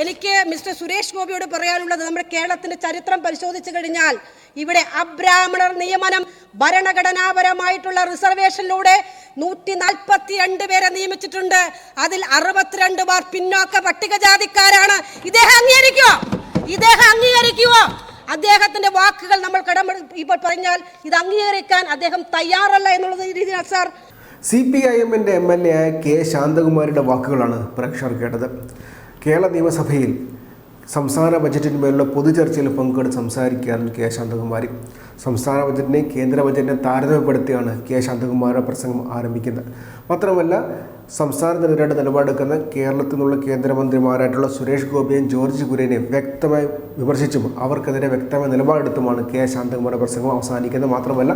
എനിക്ക് മിസ്റ്റർ സുരേഷ് ഗോപിയോട് പറയാനുള്ളത് നമ്മുടെ കേരളത്തിന്റെ ചരിത്രം പരിശോധിച്ചു കഴിഞ്ഞാൽ ഇവിടെ അബ്രാഹ്മണർ നിയമനം ഭരണഘടനാപരമായിട്ടുള്ള റിസർവേഷനിലൂടെ നൂറ്റി നാൽപ്പത്തി രണ്ട് പേരെ നിയമിച്ചിട്ടുണ്ട്. അതിൽ അറുപത്തിരണ്ട് പേർ പിന്നോക്ക പട്ടികജാതിക്കാരാണ്. ഇദ്ദേഹം അംഗീകരിക്കുമോ ഇദ്ദേഹം അംഗീകരിക്കുമോ അദ്ദേഹത്തിന്റെ വാക്കുകൾ നമ്മൾ കടമ ഇപ്പോൾ പറഞ്ഞാൽ ഇത് അംഗീകരിക്കാൻ അദ്ദേഹം തയ്യാറല്ല എന്നുള്ളത് രീതിയിലാണ് സാർ. സി പി ഐ എമ്മിന്റെ എം എൽ എ ആയ കെ ശാന്തകുമാരിയുടെ വാക്കുകളാണ് പ്രേക്ഷകർ കേട്ടത്. കേരള നിയമസഭയിൽ സംസ്ഥാന ബജറ്റിന്മേലുള്ള പൊതുചർച്ചയിൽ പങ്കെടുത്ത് സംസാരിക്കുകയാണ് കെ ശാന്തകുമാരി സംസ്ഥാന ബജറ്റിനെയും കേന്ദ്ര ബജറ്റിനെ താരതമ്യപ്പെടുത്തിയാണ് കെ ശാന്തകുമാരുടെ പ്രസംഗം ആരംഭിക്കുന്നത്. മാത്രമല്ല സംസ്ഥാനത്തിനെതിരായിട്ട് നിലപാടെടുക്കുന്ന കേരളത്തിൽ നിന്നുള്ള കേന്ദ്രമന്ത്രിമാരായിട്ടുള്ള സുരേഷ് ഗോപിയും ജോർജ് കുര്യനെയും വ്യക്തമായി വിമർശിച്ചും അവർക്കെതിരെ വ്യക്തമായ നിലപാടെടുത്തുമാണ് കെ ശാന്തകുമാരുടെ പ്രസംഗം അവസാനിക്കുന്നത്. മാത്രമല്ല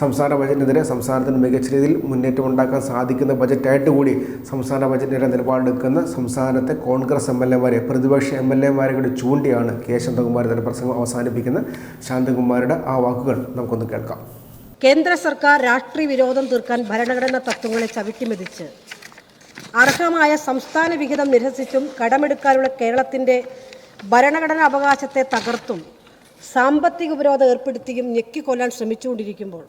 സംസ്ഥാന ബജറ്റിനെതിരെ സംസ്ഥാനത്തിന് മികച്ച രീതിയിൽ മുന്നേറ്റം ഉണ്ടാക്കാൻ സാധിക്കുന്ന ബജറ്റായിട്ട് കൂടി സംസ്ഥാന ബജറ്റിനെതിരെ നിലപാടെടുക്കുന്ന സംസ്ഥാനത്തെ കോൺഗ്രസ് എം എൽ എമാരെ പ്രതിപക്ഷ എം എൽ എമാരെ കൂടി ചൂണ്ടിയാണ് കെ ശാന്തകുമാർ തന്റെ പ്രസംഗം അവസാനിപ്പിക്കുന്നത്. ശാന്തകുമാരുടെ ആ വാക്കുകൾ നമുക്കൊന്ന് കേൾക്കാം. കേന്ദ്ര സർക്കാർ രാഷ്ട്രീയ വിരോധം തീർക്കാൻ ഭരണഘടനാ തത്വങ്ങളെ ചവിട്ടിമെതിച്ച് അർഹമായ സംസ്ഥാന വിഹിതം നിരസിച്ചും കടമെടുക്കാനുള്ള കേരളത്തിന്റെ ഭരണഘടനാ അവകാശത്തെ തകർത്തും സാമ്പത്തിക ഉപരോധം ഏർപ്പെടുത്തിയും ഞെക്കിക്കൊല്ലാൻ ശ്രമിച്ചുകൊണ്ടിരിക്കുമ്പോൾ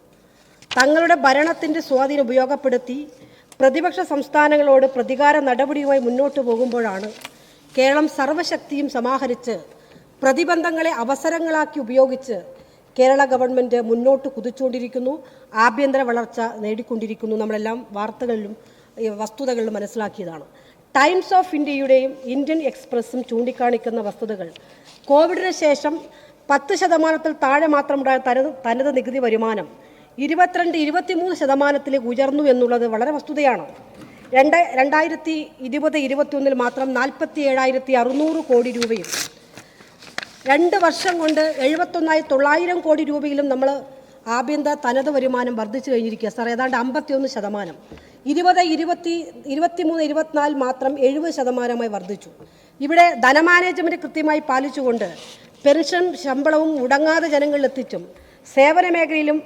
തങ്ങളുടെ ഭരണത്തിന്റെ സ്വാധീനം ഉപയോഗപ്പെടുത്തി പ്രതിപക്ഷ സംസ്ഥാനങ്ങളോട് പ്രതികാര നടപടിയുമായി മുന്നോട്ട് പോകുമ്പോഴാണ് കേരളം സർവശക്തിയും സമാഹരിച്ച് പ്രതിബന്ധങ്ങളെ അവസരങ്ങളാക്കി ഉപയോഗിച്ച് കേരള ഗവൺമെന്റ് മുന്നോട്ട് കുതിച്ചുകൊണ്ടിരിക്കുന്നു. ആഭ്യന്തര വളർച്ച നേടിക്കൊണ്ടിരിക്കുന്നു. നമ്മളെല്ലാം വാർത്തകളിലും വസ്തുതകളിലും മനസ്സിലാക്കിയതാണ്. ടൈംസ് ഓഫ് ഇന്ത്യയുടെയും ഇന്ത്യൻ എക്സ്പ്രസ്സും ചൂണ്ടിക്കാണിക്കുന്ന വസ്തുതകൾ. കോവിഡിന് ശേഷം പത്ത് ശതമാനത്തിൽ താഴെ മാത്രമുണ്ടായ തനത് തനത് നികുതി വരുമാനം ഇരുപത്തിരണ്ട് ഇരുപത്തിമൂന്ന് ശതമാനത്തിലേക്ക് ഉയർന്നു എന്നുള്ളത് വളരെ വസ്തുതയാണ്. രണ്ട് രണ്ടായിരത്തി ഇരുപത് ഇരുപത്തിയൊന്നിൽ മാത്രം നാൽപ്പത്തി ഏഴായിരത്തി അറുന്നൂറ് കോടി രൂപയും രണ്ട് വർഷം കൊണ്ട് എഴുപത്തൊന്നായി തൊള്ളായിരം കോടി രൂപയിലും നമ്മൾ ആഭ്യന്തര തനത് വരുമാനം വർദ്ധിച്ചു കഴിഞ്ഞിരിക്കുക സാർ ഏതാണ്ട് അമ്പത്തിയൊന്ന് ശതമാനം. ഇരുപത് ഇരുപത്തി ഇരുപത്തിമൂന്ന് ഇരുപത്തിനാല് മാത്രം എഴുപത് ശതമാനമായി വർദ്ധിച്ചു. ഇവിടെ ധനമാനേജ്മെന്റ് കൃത്യമായി പാലിച്ചുകൊണ്ട് പെൻഷൻ ശമ്പളവും മുടങ്ങാതെ ജനങ്ങളിൽ എത്തിച്ചും സേവന മേഖലയിലും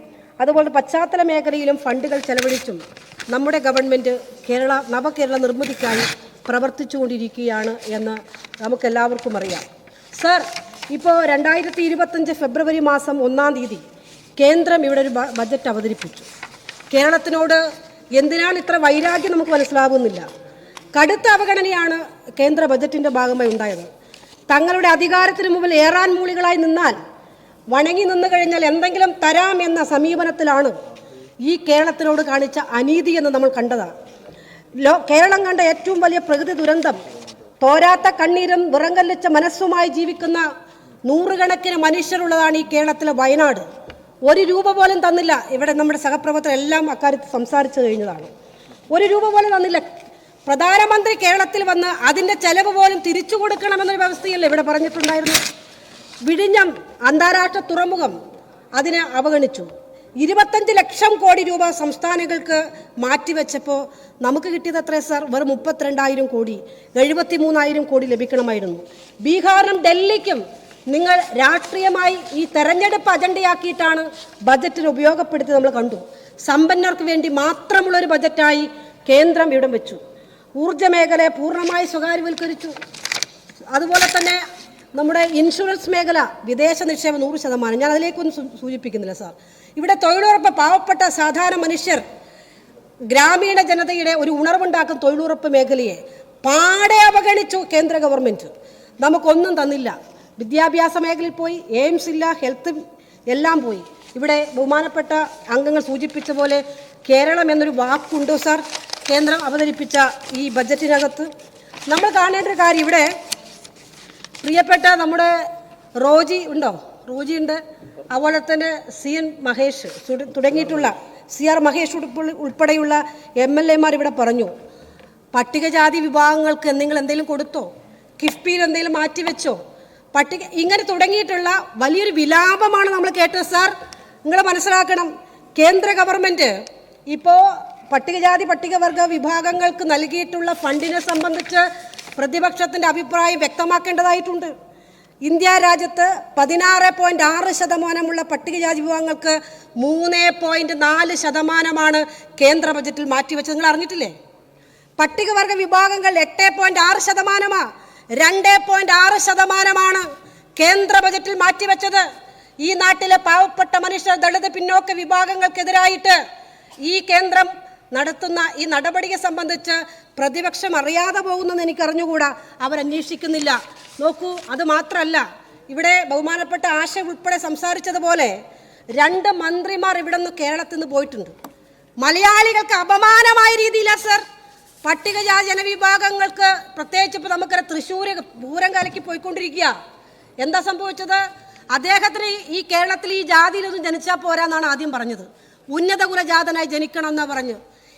അതുപോലെ പശ്ചാത്തല മേഖലയിലും ഫണ്ടുകൾ ചെലവഴിച്ചും നമ്മുടെ ഗവൺമെന്റ് കേരള നവകേരള നിർമ്മിതിക്കായി പ്രവർത്തിച്ചുകൊണ്ടിരിക്കുകയാണ് എന്ന് നമുക്കെല്ലാവർക്കും അറിയാം. സർ ഇപ്പോൾ രണ്ടായിരത്തി ഇരുപത്തഞ്ച് ഫെബ്രുവരി മാസം ഒന്നാം തീയതി കേന്ദ്രം ഇവിടെ ഒരു ബജറ്റ് അവതരിപ്പിച്ചു. കേരളത്തിനോട് എന്തിനാണ് ഇത്ര വൈരാഗ്യം നമുക്ക് മനസ്സിലാകുന്നില്ല കടുത്ത അവഗണനയാണ് കേന്ദ്ര ബജറ്റിന്റെ ഭാഗമായി ഉണ്ടായത്. തങ്ങളുടെ അധികാരത്തിന് മുമ്പിൽ ഏറാൻ മൂളികളായി നിന്നാൽ വണങ്ങി നിന്നു കഴിഞ്ഞാൽ എന്തെങ്കിലും തരാം എന്ന സമീപനത്തിലാണ് ഈ കേരളത്തിനോട് കാണിച്ച അനീതി എന്ന് നമ്മൾ കണ്ടതാണ് ലോ കേരളം കണ്ട ഏറ്റവും വലിയ പ്രകൃതി ദുരന്തം തോരാത്ത കണ്ണീരും വിറങ്കല്ലിച്ച മനസ്സുമായി ജീവിക്കുന്ന നൂറുകണക്കിന് മനുഷ്യരുള്ളതാണ് ഈ കേരളത്തിലെ വയനാട്. ഒരു രൂപ പോലും തന്നില്ല. ഇവിടെ നമ്മുടെ സഹപ്രവർത്തകർ എല്ലാം അക്കാര്യത്തിൽ സംസാരിച്ചു കഴിഞ്ഞതാണ്. ഒരു രൂപ പോലും തന്നില്ല. പ്രധാനമന്ത്രി കേരളത്തിൽ വന്ന് അതിന്റെ ചെലവ് പോലും തിരിച്ചു കൊടുക്കണമെന്നൊരു വ്യവസ്ഥയല്ലേ ഇവിടെ പറഞ്ഞിട്ടുണ്ടായിരുന്നു വിഴിഞ്ഞം അന്താരാഷ്ട്ര തുറമുഖം അതിനെ അവഗണിച്ചു. ഇരുപത്തഞ്ച് ലക്ഷം കോടി രൂപ സംസ്ഥാനങ്ങൾക്ക് മാറ്റിവെച്ചപ്പോൾ നമുക്ക് കിട്ടിയത് എത്ര സാർ? വെറും മുപ്പത്തിരണ്ടായിരം കോടി. എഴുപത്തി മൂന്നായിരം കോടി ലഭിക്കണമായിരുന്നു. ബീഹാറിനും ഡൽഹിക്കും നിങ്ങൾ രാഷ്ട്രീയമായി ഈ തെരഞ്ഞെടുപ്പ് അജണ്ടയാക്കിയിട്ടാണ് ബജറ്റിന് ഉപയോഗപ്പെടുത്തി നമ്മൾ കണ്ടു. സമ്പന്നർക്ക് വേണ്ടി മാത്രമുള്ള ഒരു ബജറ്റായി കേന്ദ്രം ഇവിടം വെച്ചു. ഊർജ മേഖലയെ പൂർണമായി സ്വകാര്യവൽക്കരിച്ചു. അതുപോലെ തന്നെ നമ്മുടെ ഇൻഷുറൻസ് മേഖല വിദേശ നിക്ഷേപം നൂറ് ശതമാനം. ഞാൻ അതിലേക്കൊന്നും സൂചിപ്പിക്കുന്നില്ല സാർ. ഇവിടെ തൊഴിലുറപ്പ് പാവപ്പെട്ട സാധാരണ മനുഷ്യർ ഗ്രാമീണ ജനതയുടെ ഒരു ഉണർവുണ്ടാക്കുന്ന തൊഴിലുറപ്പ് മേഖലയെ. പാടെ അവഗണിച്ചു കേന്ദ്ര ഗവൺമെന്റ് നമുക്കൊന്നും തന്നില്ല. വിദ്യാഭ്യാസ മേഖലയിൽ പോയി എയിംസ് ഇല്ല ഹെൽത്ത് എല്ലാം പോയി. ഇവിടെ ബഹുമാനപ്പെട്ട അംഗങ്ങൾ സൂചിപ്പിച്ച പോലെ കേരളം എന്നൊരു വാക്കുണ്ടോ സാർ? കേന്ദ്രം അവതരിപ്പിച്ച ഈ ബജറ്റിനകത്ത്. നമ്മൾ കാണേണ്ട ഒരു കാര്യം ഇവിടെ പ്രിയപ്പെട്ട നമ്മുടെ റോജി ഉണ്ടോ? റോജി ഉണ്ട്. അതുപോലെ തന്നെ സി എൻ മഹേഷ് തുട- തുടങ്ങിയിട്ടുള്ള സി ആർ മഹേഷ് ഉൾപ്പെടെയുള്ള എം എൽ എമാർ ഇവിടെ പറഞ്ഞു. പട്ടികജാതി വിഭാഗങ്ങൾക്ക് എന്തെങ്കിലും എന്തെങ്കിലും കൊടുത്തോ? കിഫ്ബിയിൽ എന്തെങ്കിലും മാറ്റിവെച്ചോ? പട്ടിക ഇങ്ങനെ തുടങ്ങിയിട്ടുള്ള വലിയൊരു വിലാപമാണ് നമ്മൾ കേട്ടത് സാർ. നിങ്ങൾ മനസ്സിലാക്കണം കേന്ദ്ര ഗവൺമെന്റ് ഇപ്പോൾ പട്ടികജാതി പട്ടികവർഗ വിഭാഗങ്ങൾക്ക് നൽകിയിട്ടുള്ള ഫണ്ടിനെ സംബന്ധിച്ച് പ്രതിപക്ഷത്തിന്റെ അഭിപ്രായം വ്യക്തമാക്കേണ്ടതായിട്ടുണ്ട്. ഇന്ത്യ രാജ്യത്ത് പതിനാറ് പോയിന്റ് ആറ് ശതമാനമുള്ള പട്ടികജാതി വിഭാഗങ്ങൾക്ക് മൂന്ന് പോയിന്റ് നാല് ശതമാനമാണ് കേന്ദ്ര ബജറ്റിൽ മാറ്റിവെച്ചത്. നിങ്ങൾ അറിഞ്ഞിട്ടില്ലേ? പട്ടികവർഗ വിഭാഗങ്ങൾ എട്ട് പോയിന്റ് ആറ് ശതമാനമാ. രണ്ട് പോയിന്റ് ആറ് ശതമാനമാണ് കേന്ദ്ര ബജറ്റിൽ മാറ്റിവെച്ചത്. ഈ നാട്ടിലെ പാവപ്പെട്ട മനുഷ്യർ ദളിത് പിന്നോക്ക വിഭാഗങ്ങൾക്കെതിരായിട്ട് ഈ കേന്ദ്രം നടത്തുന്ന ഈ നടപടിയെ സംബന്ധിച്ച് പ്രതിപക്ഷം അറിയാതെ പോകുന്നെന്ന് എനിക്ക് അറിഞ്ഞുകൂടാ അവരന്വേഷിക്കുന്നില്ല. നോക്കൂ അത് മാത്രമല്ല ഇവിടെ ബഹുമാനപ്പെട്ട ആശ ഉൾപ്പെടെ സംസാരിച്ചതുപോലെ രണ്ട് മന്ത്രിമാർ ഇവിടെ നിന്ന് കേരളത്തിൽ നിന്ന് പോയിട്ടുണ്ട്. മലയാളികൾക്ക് അപമാനമായ രീതിയിലാണ് സർ. പട്ടികജാതി ജനവിഭാഗങ്ങൾക്ക് പ്രത്യേകിച്ച് ഇപ്പോൾ നമുക്കറിയാം തൃശ്ശൂർ പൂരം കലക്കി പോയിക്കൊണ്ടിരിക്കുക. എന്താ സംഭവിച്ചത്? അദ്ദേഹത്തിന് ഈ- കേരളത്തിൽ ഈ ജാതിയിലൊന്നും ജനിച്ചാൽ പോരാന്നാണ് ആദ്യം പറഞ്ഞത്. ഉന്നത കുലജാതനായി ജനിക്കണം എന്നാ പറഞ്ഞു.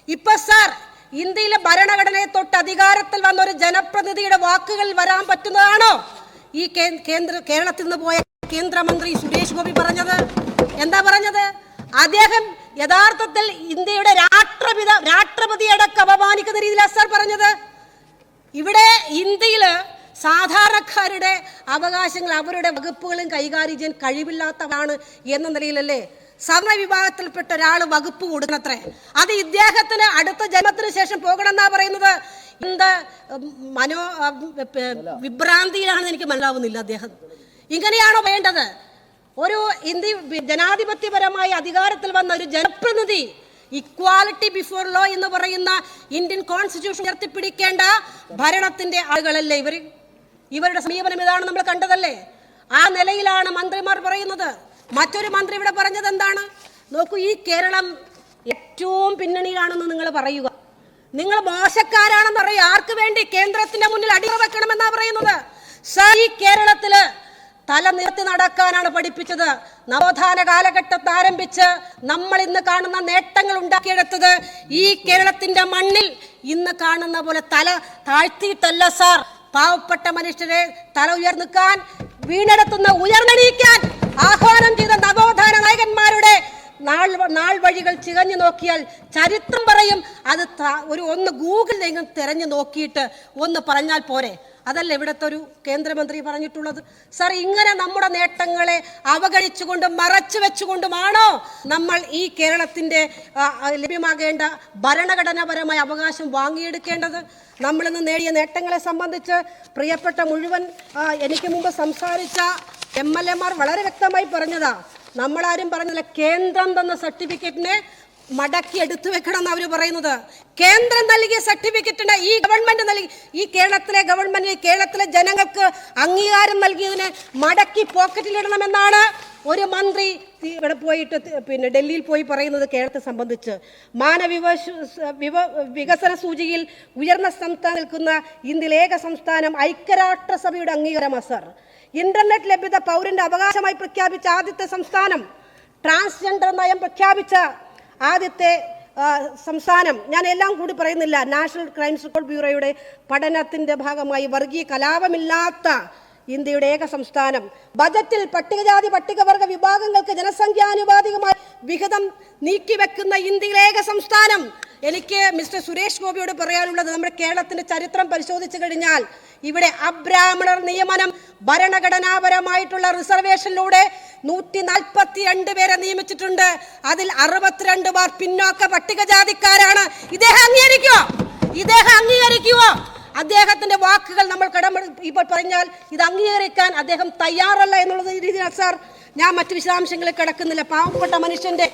ഇപ്പൊ സാർ ഇന്ത്യയിലെ ഭരണഘടനയെ തൊട്ട് അധികാരത്തിൽ വന്ന ഒരു ജനപ്രതിനിധിയുടെ വാക്കുകൾ വരാൻ പറ്റുന്നതാണോ? ഈ കേന്ദ്ര കേരളത്തിൽ നിന്ന് പോയ കേന്ദ്രമന്ത്രി സുരേഷ് ഗോപി പറഞ്ഞത്. എന്താ പറഞ്ഞത്? അദ്ദേഹം യഥാർത്ഥത്തിൽ ഇന്ത്യയുടെ രാഷ്ട്രപിത രാഷ്ട്രപതിയടക്കം അപമാനിക്കുന്ന രീതിയിലാണ് സർ പറഞ്ഞത് ഇവിടെ ഇന്ത്യയിൽ സാധാരണക്കാരുടെ അവകാശങ്ങൾ അവരുടെ വകുപ്പുകളും കൈകാര്യം ചെയ്യാൻ കഴിവില്ലാത്തവരാണ് എന്ന നിലയിലല്ലേ? സവർണ വിഭാഗത്തിൽപ്പെട്ട ഒരാൾ വകുപ്പ് കൊടുക്കണത്രേ അത് ഇദ്ദേഹത്തിന് അടുത്ത ജന്മത്തിന് ശേഷം പോകണമെന്നാ പറയുന്നത്? എന്ത് മനോ വിഭ്രാന്തിയിലാണെന്ന് എനിക്ക് മനസ്സിലാവുന്നില്ല അദ്ദേഹം. ഇങ്ങനെയാണോ വേണ്ടത്? ഒരു ഇന്ത്യ ജനാധിപത്യപരമായി അധികാരത്തിൽ വന്ന ഒരു ജനപ്രതിനിധി ഇക്വാലിറ്റി ബിഫോർ ലോ എന്ന് പറയുന്ന ഇന്ത്യൻ കോൺസ്റ്റിറ്റ്യൂഷൻ ഉയർത്തിപ്പിടിക്കേണ്ട ഭരണത്തിന്റെ ആളുകളല്ലേ ഇവർ ഇവരുടെ സമീപനം ഇതാണ് നമ്മൾ കണ്ടതല്ലേ? ആ നിലയിലാണ് മന്ത്രിമാർ പറയുന്നത്. മറ്റൊരു മന്ത്രി ഇവിടെ പറഞ്ഞത് എന്താണ്? നോക്കൂ ഈ കേരളം ഏറ്റവും പിന്നണിയിലാണെന്ന് നിങ്ങൾ പറയുക. നിങ്ങൾ മോശക്കാരാണെന്ന് പറയും ആർക്ക് വേണ്ടി? കേന്ദ്രത്തിന്റെ മുന്നിൽ അടിയറ വെക്കണമെന്നാ പറയുന്നത്. സർ ഈ കേരളത്തിൽ തല നിർത്തി നടക്കാനാണ് പഠിപ്പിച്ചത്. നവോത്ഥാന കാലഘട്ടത്ത് ആരംഭിച്ച് നമ്മൾ ഇന്ന് കാണുന്ന നേട്ടങ്ങൾ ഉണ്ടാക്കിയെടുത്തത് ഈ കേരളത്തിന്റെ മണ്ണിൽ ഇന്ന് കാണുന്ന പോലെ തല താഴ്ത്തിയിട്ടല്ല സാർ. പാവപ്പെട്ട മനുഷ്യരെ തല ഉയർന്നിക്കാൻ വീണെടുത്തുന്ന ഉയർന്നെണീക്കാൻ ആഹ്വാനം ചെയ്ത നവോത്ഥാന നായകന്മാരുടെ നാൾ നാൾ വഴികൾ ചികഞ്ഞു നോക്കിയാൽ ചരിത്രം പറയും. അത് ഒരു ഒന്ന് ഗൂഗിളിലെങ്കിലും തിരഞ്ഞു നോക്കിയിട്ട് ഒന്ന് പറഞ്ഞാൽ പോരെ. അതല്ല ഇവിടുത്തെ ഒരു കേന്ദ്രമന്ത്രി പറഞ്ഞിട്ടുള്ളത്. സാർ ഇങ്ങനെ നമ്മുടെ നേട്ടങ്ങളെ അവഗണിച്ചുകൊണ്ടും മറച്ചു വെച്ചുകൊണ്ടുമാണോ നമ്മൾ ഈ കേരളത്തിന്റെ ലഭ്യമാകേണ്ട ഭരണഘടനാപരമായ അവകാശം വാങ്ങിയെടുക്കേണ്ടത്? നമ്മളിന്ന് നേടിയ നേട്ടങ്ങളെ സംബന്ധിച്ച് പ്രിയപ്പെട്ട മുഴുവൻ എനിക്ക് മുമ്പ് സംസാരിച്ച എം എൽ എമാർ വളരെ വ്യക്തമായി പറഞ്ഞതാ. നമ്മളാരും പറഞ്ഞില്ല കേന്ദ്രം തന്ന സർട്ടിഫിക്കറ്റിനെ മടക്കി എടുത്തു വെക്കണം എന്ന് അവർ പറയുന്നത്. കേന്ദ്രം നൽകിയ സർട്ടിഫിക്കറ്റിന് ഈ ഗവൺമെന്റ് നൽകി ഈ കേരളത്തിലെ ഗവൺമെന്റ് കേരളത്തിലെ ജനങ്ങൾക്ക് അംഗീകാരം നൽകിയതിനെ മടക്കി പോക്കറ്റിലിടണമെന്നാണ് ഒരു മന്ത്രി ഇവിടെ പോയിട്ട് പിന്നെ ഡൽഹിയിൽ പോയി പറയുന്നത് കേരളത്തെ സംബന്ധിച്ച്. മാനവിവ വിവ വികസന സൂചികയിൽ ഉയർന്ന സംസ്ഥാനം നിൽക്കുന്ന ഇന്ത്യയിലെ ഏക സംസ്ഥാനം ഐക്യരാഷ്ട്രസഭയുടെ അംഗീകാരമാണ് സർ. ഇന്റർനെറ്റ് ലഭ്യത പൗരന്റെ അവകാശമായി പ്രഖ്യാപിച്ച ആദ്യത്തെ സംസ്ഥാനം ട്രാൻസ്ജെൻഡർ നയം പ്രഖ്യാപിച്ച ആദ്യത്തെ സംസ്ഥാനം ഞാൻ എല്ലാം കൂടി പറയുന്നില്ല നാഷണൽ ക്രൈംസ് റിപ്പോർട്ട് ബ്യൂറോയുടെ പഠനത്തിന്റെ ഭാഗമായി വർഗീയ കലാപമില്ലാത്ത ഇന്ത്യയുടെ ഏക സംസ്ഥാനം. ബജറ്റിൽ പട്ടികജാതി പട്ടികവർഗ വിഭാഗങ്ങൾക്ക് ജനസംഖ്യാനുപാതികമായി വിഹിതം നീക്കിവെക്കുന്ന ഇന്ത്യയിലെ ഏക സംസ്ഥാനം. എനിക്ക് മിസ്റ്റർ സുരേഷ് ഗോപിയോട് പറയാനുള്ളത് നമ്മുടെ കേരളത്തിന്റെ ചരിത്രം പരിശോധിച്ചു കഴിഞ്ഞാൽ ഇവിടെ അബ്രാഹ്മണർ നിയമനം ഭരണഘടനാപരമായിട്ടുള്ള റിസർവേഷനിലൂടെ നൂറ്റി നാൽപ്പത്തി രണ്ട് പേരെ നിയമിച്ചിട്ടുണ്ട്. അതിൽ അറുപത്തിരണ്ട് പേർ പിന്നോക്ക പട്ടികജാതിക്കാരാണ്. ഇദ്ദേഹം അംഗീകരിക്കുമോ ഇദ്ദേഹം അംഗീകരിക്കുമോ അദ്ദേഹത്തിന്റെ വാക്കുകൾ നമ്മൾ കടമ ഇപ്പോൾ പറഞ്ഞാൽ ഇത് അംഗീകരിക്കാൻ അദ്ദേഹം തയ്യാറല്ല എന്നുള്ളത് രീതിയിൽ സാർ. ഞാൻ മറ്റു വിശദാംശങ്ങളിൽ കിടക്കുന്നില്ല. പാവപ്പെട്ട മനുഷ്യന്റെ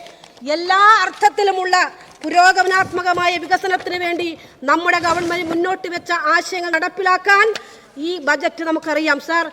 എല്ലാ അർത്ഥത്തിലുമുള്ള പുരോഗമനാത്മകമായ വികസനത്തിന് വേണ്ടി നമ്മുടെ ഗവൺമെന്റ് മുന്നോട്ട് വെച്ച ആശയങ്ങൾ നടപ്പിലാക്കാൻ ഈ ബജറ്റ് നമുക്കറിയാം സാർ.